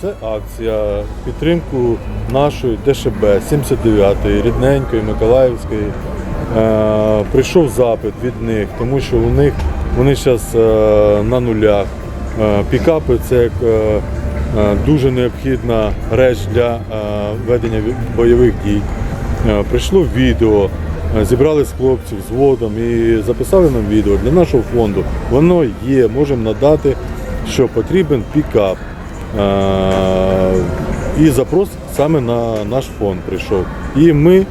Це акція підтримку нашої ДШБ 79-ї, рідненької, Миколаївської. Е, прийшов запит від них, тому що у них вони зараз на нулях. Е, пікапи це як е, е, дуже необхідна реч для е, ведення бойових дій. Е, Прийшло відео, е, зібрали з хлопців з водом і записали нам відео для нашого фонду. Воно є, можемо надати, що потрібен пікап. І запрос саме на наш фонд прийшов. І ми е,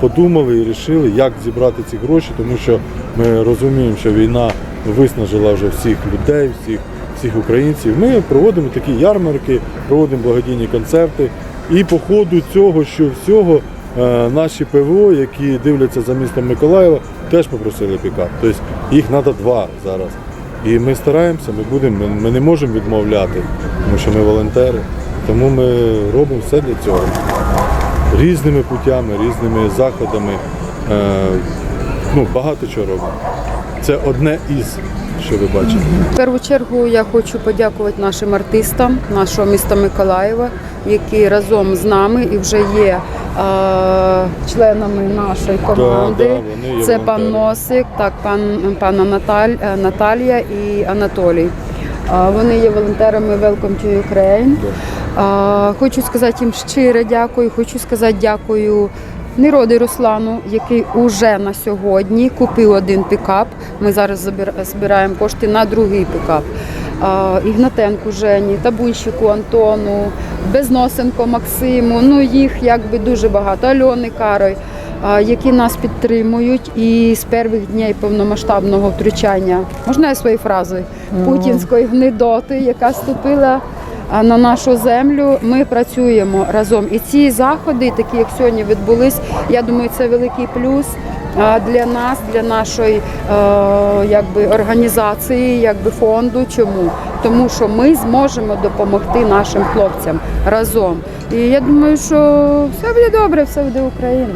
подумали і вирішили, як зібрати ці гроші, тому що ми розуміємо, що війна виснажила вже всіх людей, всіх, всіх українців. Ми проводимо такі ярмарки, проводимо благодійні концерти. І по ходу цього, що всього, е, наші ПВО, які дивляться за містом Миколаєва, теж попросили пікап. Тобто їх треба два зараз. І ми стараємося, ми будемо, ми, не можемо відмовляти, тому що ми волонтери. Тому ми робимо все для цього. Різними путями, різними заходами. Е, ну, багато чого робимо. Це одне із, що ви бачите. В першу чергу я хочу подякувати нашим артистам нашого міста Миколаєва, які разом з нами і вже є е, членами нашої команди. да, вони є Це пан волонтери. Носик, так, пан пана Наталь, е, Наталія і Анатолій. Вони є волонтерами Welcome to Ukraine. Е, Хочу сказати їм щире дякую. Хочу сказати дякую Нероди Руслану, який уже на сьогодні купив один пікап. Ми зараз збираємо кошти на другий пікап. Ігнатенку Жені, Табунщику Антону, Безносенко Максиму. Ну їх якби дуже багато. Альони Карой, які нас підтримують. І з перших днів повномасштабного втручання можна я свої фрази путінської гнидоти, яка ступила на нашу землю. Ми працюємо разом. І ці заходи, такі як сьогодні відбулись, я думаю, це великий плюс. Для нас, для нашої е, якби, організації, якби фонду. Чому? Тому що ми зможемо допомогти нашим хлопцям разом. І я думаю, що все буде добре, все буде Україна.